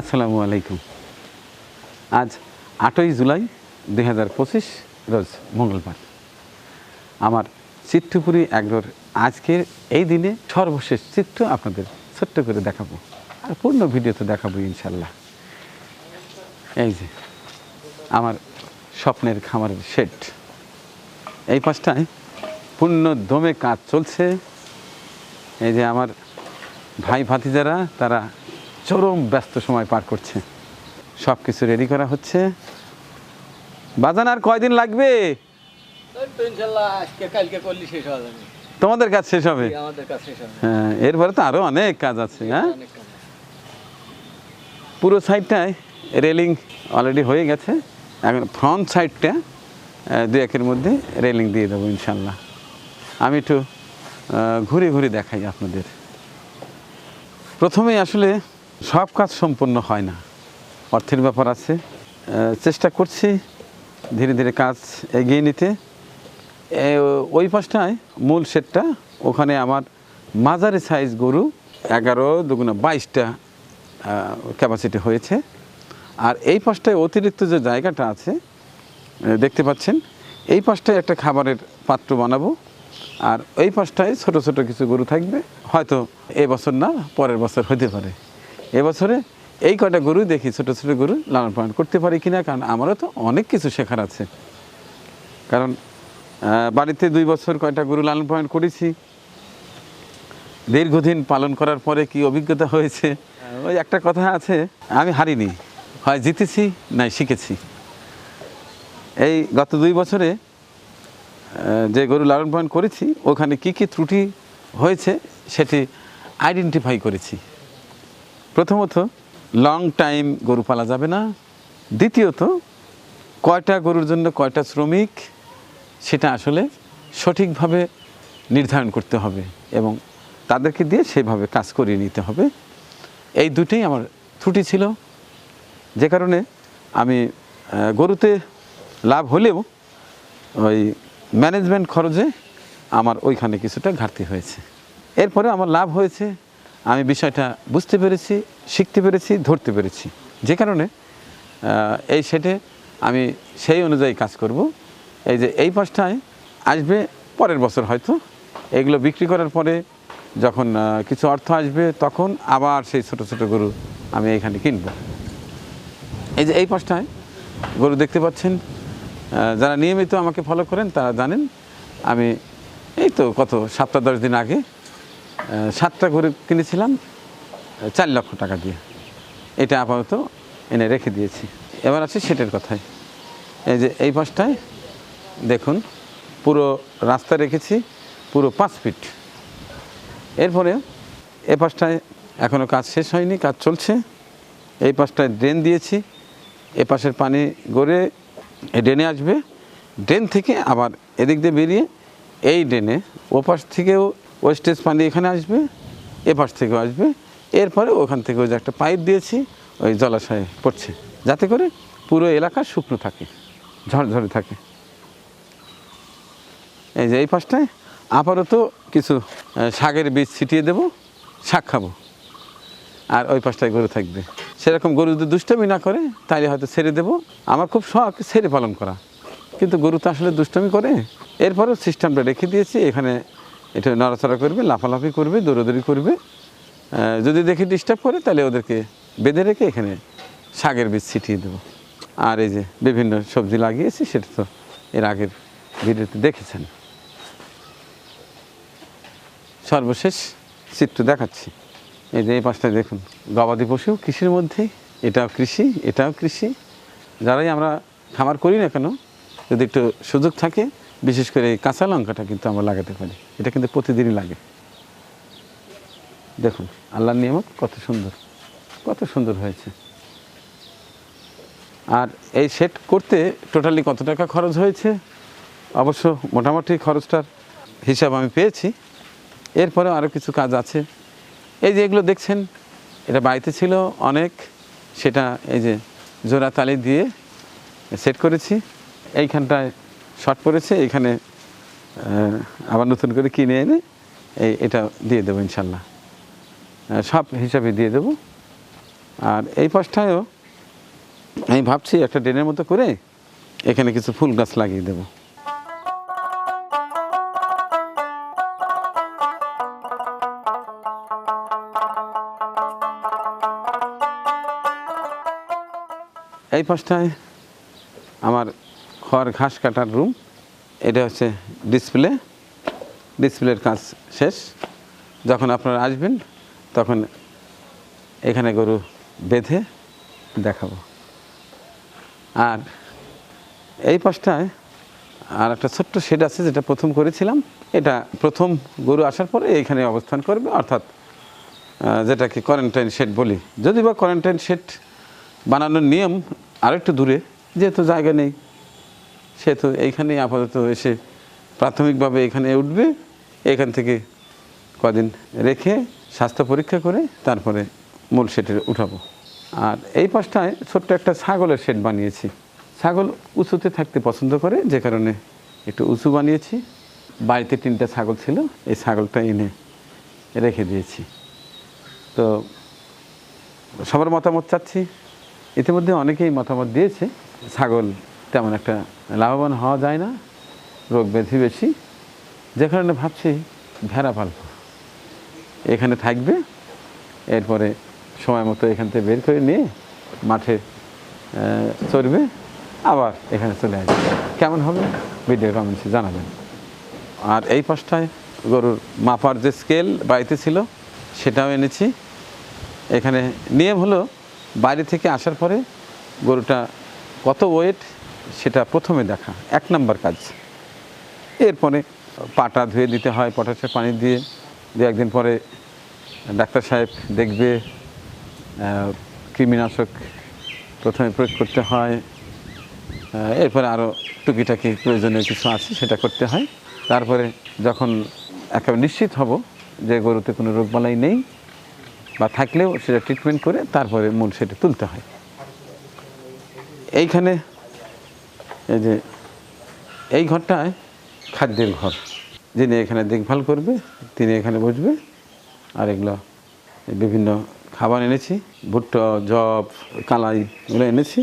আসসালামু আলাইকুম। আজ আটই জুলাই দুই হাজার পঁচিশ রোজ মঙ্গলবার। আমার চিত্রপুরী এগ্রোর আজকের এই দিনে সর্বশেষ চিত্র আপনাদের ছোট্ট করে দেখাবো। আর পূর্ণ ভিডিওতে দেখাবো ইনশাল্লাহ এই যে, আমার স্বপ্নের খামারের শেড। এই পাশটায় পূর্ণ দমে কাজ চলছে। এই যে আমার ভাই ভাতিজারা, তারা চরম ব্যস্ত সময় পার করছে। সব কিছু রেডি করা হচ্ছে। বাজান আর কয়দিন লাগবে? তোমাদের কাজ শেষ হবে? হ্যাঁ এরপরে তো আরও অনেক কাজ আছে হ্যাঁ। পুরো সাইডটায় রেলিং অলরেডি হয়ে গেছে। এখন ফ্রন্ট সাইডটা দু একের মধ্যে রেলিং দিয়ে দেবো ইনশাল্লাহ। আমি একটু ঘুরে ঘুরে দেখাই আপনাদের। প্রথমেই আসলে সব কাজ সম্পূর্ণ হয় না। অর্থের ব্যাপার আছে। চেষ্টা করছি ধীরে ধীরে কাজ এগিয়ে নিতে। ওই পাশটায় মূল সেটটা ওখানে আমার মাঝারি সাইজ গরু এগারো দুগুণা বাইশটা ক্যাপাসিটি হয়েছে। আর এই পাশটায় অতিরিক্ত যে জায়গাটা আছে দেখতে পাচ্ছেন, এই পাশটায় একটা খাবারের পাত্র বানাবো। আর এই পাশটায় ছোট ছোট কিছু গরু থাকবে। হয়তো এবছর না, পরের বছর হতে পারে। এবছরে এই কয়টা গরু দেখি ছোট ছোট গরু লালন পালন করতে পারি কিনা কারণ আমারও তো অনেক কিছু শেখার আছে। কারণ বাড়িতে দুই বছর কয়টা গরু লালন পালন করেছি। দীর্ঘদিন পালন করার পরে কি অভিজ্ঞতা হয়েছে? ওই একটা কথা আছে আমি হারিনি হয় জিতেছি নাই শিখেছি। এই গত দুই বছরে যে গরু লালন পালন করেছি ওখানে কি কি ত্রুটি হয়েছে সেটি আইডেন্টিফাই করেছি। প্রথমত লং টাইম গরু পালা যাবে না। দ্বিতীয়ত, কয়টা গরুর জন্য কয়টা শ্রমিক, সেটা আসলে সঠিকভাবে নির্ধারণ করতে হবে এবং তাদেরকে দিয়ে সেভাবে কাজ করিয়ে নিতে হবে। এই দুটোই আমার ত্রুটি ছিল। যে কারণে আমি গরুতে লাভ হলেও ওই ম্যানেজমেন্ট খরচে আমার ওইখানে কিছুটা ঘাটতি হয়েছে। এরপরে আমার লাভ হয়েছে আমি বিষয়টা বুঝতে পেরেছি, শিখতে পেরেছি, ধরতে পেরেছি। যে কারণে এই সেটে আমি সেই অনুযায়ী কাজ করব। এই যে এই পাশটায় আসবে, পরের বছর হয়তো। এগুলো বিক্রি করার পরে যখন কিছু অর্থ আসবে, তখন আবার সেই ছোট ছোট গরু আমি এখানে কিনবো। এই যে এই পাশটায় গরু দেখতে পাচ্ছেন যারা নিয়মিত আমাকে ফলো করেন, তারা জানেন, আমি এই তো কত, সপ্তাহ দশ দিন আগে সাতটা গরু কিনেছিলাম, চার লক্ষ টাকা দিয়ে। এটা আপাতত এনে রেখে দিয়েছি। এবার আছে সেটের কথায় এই যে এই পাশটায় দেখুন, পুরো রাস্তা রেখেছি, পুরো পাঁচ ফিট। এরপরে এ পাশটায় এখনও কাজ শেষ হয়নি, কাজ চলছে। এই পাশটায় ড্রেন দিয়েছি, এ পাশের পানি গড়ে ড্রেনে আসবে। ড্রেন থেকে আবার এদিক দিয়ে বেরিয়ে এই ড্রেনে ও পাশ থেকেও ওয়েস্টেজ পানি এখানে আসবে, এপাশ থেকেও আসবে। এরপরে ওখান থেকে ওই যে একটা পাইপ দিয়েছি, ওই জলাশয়ে পড়ছে। যাতে করে পুরো এলাকা শুকনো থাকে, ঝরঝরে থাকে। এই যে এই পাশটায় আপাতত কিছু শাকের বীজ ছিটিয়ে দেব, শাক খাব। আর ওই পাশটায় গরু থাকবে। সেরকম গরু যদি দুষ্টমি না করে তাহলে হয়তো ছেড়ে দেব। আমার খুব শখ ছেড়ে পালন করা। কিন্তু গরু তো আসলে দুষ্টমি করে। এরপরেও সিস্টেমটা রেখে দিয়েছি। এখানে এটা নড়াচড়া করবে, লাফালাফি করবে, দৌড়াদৌড়ি করবে। যদি দেখি ডিস্টার্ব করে, তাহলে ওদেরকে বেঁধে রেখে এখানে শাকের বীজ ছিটিয়ে দেবো। আর এই যে বিভিন্ন সবজি লাগিয়েছি, সেটা তো এর আগের ভিডিওতে দেখেছেন। সর্বশেষ চিত্র দেখাচ্ছি। এই যে এই পাশটায় দেখুন, গবাদি পশু কৃষির মধ্যেই এটাও কৃষি এটাও কৃষি। যারাই আমরা খামার করি না কেন, যদি একটু সুযোগ থাকে বিশেষ করে এই কাঁচা লঙ্কাটা কিন্তু আমরা লাগাতে পারি। এটা কিন্তু প্রতিদিনই লাগে। দেখুন, আল্লাহর নিয়ামত কত সুন্দর কত সুন্দর হয়েছে। আর এই সেট করতে টোটালি কত টাকা খরচ হয়েছে? অবশ্য মোটামুটি খরচটার হিসাব আমি পেয়েছি। এরপরে আরও কিছু কাজ আছে। এই যে এগুলো দেখছেন, এটা বাড়িতে ছিল অনেক। সেটা এই যে জোড়া তালি দিয়ে সেট করেছি। এইখানটায় শর্ট পড়েছে, এখানে আবার নতুন করে কিনে এনে এই, এটা দিয়ে দেবো ইনশাল্লাহ। সব হিসাবে দিয়ে দেবো। আর এই পাশটায়ও আমি ভাবছি একটা ড্রেনের মতো করে এখানে কিছু ফুল গাছ লাগিয়ে দেবো। এই পাশটায় আমার খড় ঘাস কাটার রুম এটা হচ্ছে ডিসপ্লে ডিসপ্লের কাজ শেষ। যখন আপনারা আসবেন, তখন এখানে গরু বেঁধে দেখাবো। আর এই পাশটায় আর একটা ছোট্ট শেড আছে, যেটা প্রথম করেছিলাম। এটা প্রথম গরু আসার পরে এইখানে অবস্থান করবে, অর্থাৎ যেটাকে কোয়ারেন্টাইন শেড বলি। যদি বা কোয়ারেন্টাইন শেড বানানোর নিয়ম আরেকটু দূরে, যেহেতু জায়গা নেই। সেহেতু এইখানেই আপাতত এসে প্রাথমিকভাবে এখানে উঠবে, এখান থেকে কদিন রেখে স্বাস্থ্য পরীক্ষা করে তারপরে মূল শেডে উঠাবো। আর এই পাশটায় ছোট্ট একটা ছাগলের শেড বানিয়েছি। ছাগল উঁচুতে থাকতে পছন্দ করে, যে কারণে একটু উঁচু বানিয়েছি। বাড়িতে তিনটা ছাগল ছিল, এই ছাগলটা এনে রেখে দিয়েছি। তো সবার মতামত চাচ্ছি। ইতিমধ্যে অনেকেই মতামত দিয়েছে ছাগল তেমন একটা লাভবান হওয়া যায় না, রোগ ব্যাধি বেশি। যে কারণে ভাবছি ভেড়া পালব। এখানে থাকবে, এরপরে সময় মতো এখান থেকে বের করে নিয়ে মাঠে চড়বে, আবার এখানে চলে আসবে। কেমন হবে? ভিডিও কমেন্টসে জানাবেন। আর এই পাশটায় গরুর মাপার যে স্কেল বাড়িতে ছিল, সেটাও এনেছি। এখানে নিয়ম হলো বাইরে থেকে আসার পরে গরুটা কত ওয়েট সেটা প্রথমে দেখা, এক নাম্বার কাজ। এরপরে পাটা ধুয়ে দিতে হয়, পটাশের পানি দিয়ে। দু একদিন পরে ডাক্তার সাহেব দেখবে কৃমিনাশক প্রথমে প্রয়োগ করতে হয়। এরপরে আরও টুকিটাকি প্রয়োজনীয় কিছু আছে, সেটা করতে হয়। তারপরে যখন একেবারে নিশ্চিত হব যে গরুতে কোনো রোগবালাই নেই বা থাকলেও সেটা ট্রিটমেন্ট করে তারপরে মূল সেটা তুলতে হয়। এইখানে এই যে, এই ঘরটায় খাদ্যের ঘর। যিনি এখানে দেখভাল করবে, তিনি এখানে বসবে। আর এগুলো বিভিন্ন খাবার এনেছি, ভুট্টা জব কালাই, এগুলো এনেছি।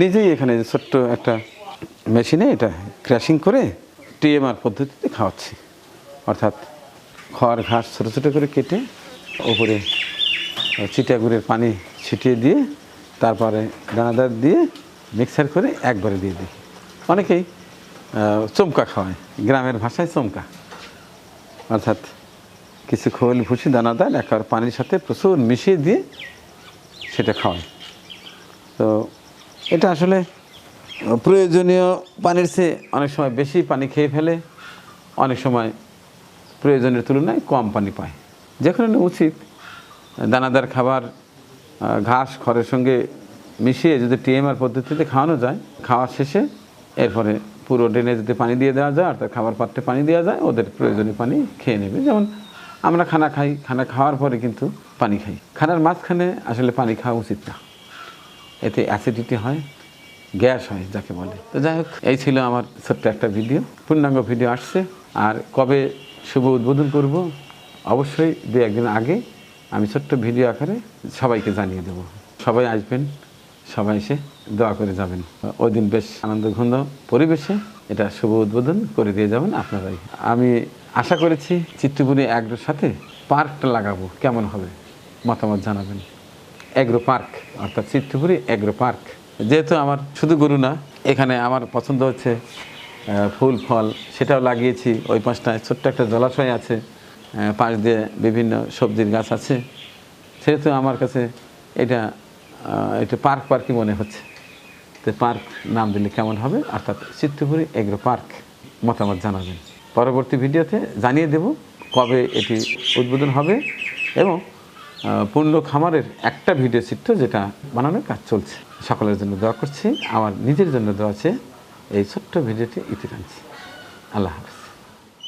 নিজেই এখানে ছোট্ট একটা মেশিনে এটা ক্র্যাশিং করে টিএমআর পদ্ধতিতে খাওয়াচ্ছি। অর্থাৎ খড়, ঘাস ছোটো ছোটো করে কেটে ওপরে চিটাগুড়ের পানি ছিটিয়ে দিয়ে, তারপরে দানাদার দিয়ে মিক্সার করে একবারে দিয়ে দিই। অনেকেই চমকা খাওয়ায়। গ্রামের ভাষায় চমকা। অর্থাৎ কিছু খোল ভুসি দানাদার একবার পানির সাথে প্রচুর মিশিয়ে দিয়ে সেটা খাওয়ায়। তো এটা আসলে প্রয়োজনীয় পানির চেয়ে অনেক সময় বেশি পানি খেয়ে ফেলে, অনেক সময় প্রয়োজনের তুলনায় কম পানি পায়। যে কারণে উচিত দানাদার খাবার ঘাস, খড়ের সঙ্গে মিশিয়ে যদি টিএমআর পদ্ধতিতে খাওয়ানো যায় খাওয়ার শেষে এরপরে পুরো ড্রেনে যদি পানি দিয়ে দেওয়া যায় অর্থাৎ খাবার পাত্রে পানি দেওয়া যায়, ওদের প্রয়োজনীয় পানি খেয়ে নেবে। যেমন আমরা খানা খাই, খানা খাওয়ার পরে কিন্তু পানি খাই। খানার মাঝখানে আসলে পানি খাওয়া উচিত না। এতে অ্যাসিডিটি হয়, গ্যাস হয়, যাকে বলে। তো যাই হোক, এই ছিল আমার ছোট্ট একটা ভিডিও পূর্ণাঙ্গ ভিডিও আসছে। আর কবে শুভ উদ্বোধন করব? অবশ্যই দু একদিন আগে আমি ছোট্ট ভিডিও আকারে সবাইকে জানিয়ে দেব। সবাই আসবেন। সবাই এসে দোয়া করে যাবেন। ওই দিন বেশ আনন্দঘন পরিবেশে এটা শুভ উদ্বোধন করে দিয়ে যাবেন আপনারাই। আমি আশা করেছি চিত্তপুরি অ্যাগ্রোর সাথে পার্কটা লাগাবো। কেমন হবে? মতামত জানাবেন। অ্যাগ্রো পার্ক, অর্থাৎ চিত্তপুরি অ্যাগ্রো পার্ক। যেহেতু আমার শুধু গরু না, এখানে আমার পছন্দ হচ্ছে ফুল, ফল। সেটাও লাগিয়েছি। ওই পাশটায় ছোট্ট একটা জলাশয় আছে। পাশ দিয়ে বিভিন্ন সবজির গাছ আছে। সেহেতু আমার কাছে এটা এটা পার্ক পার্কই মনে হচ্ছে? তো পার্ক নাম দিলে কেমন হবে? অর্থাৎ চিত্তপুরি এগ্রো পার্ক মতামত জানাবেন। পরবর্তী ভিডিওতে জানিয়ে দেব কবে এটি উদ্বোধন হবে এবং পূর্ণ খামারের একটা ভিডিও চিত্র যেটা বানানোর কাজ চলছে। সকলের জন্য দোয়া করছি। আমার নিজের জন্য দোয়া আছে এই ছোট্ট ভিডিওটি ইতি টানছি। আল্লাহ হাফিজ।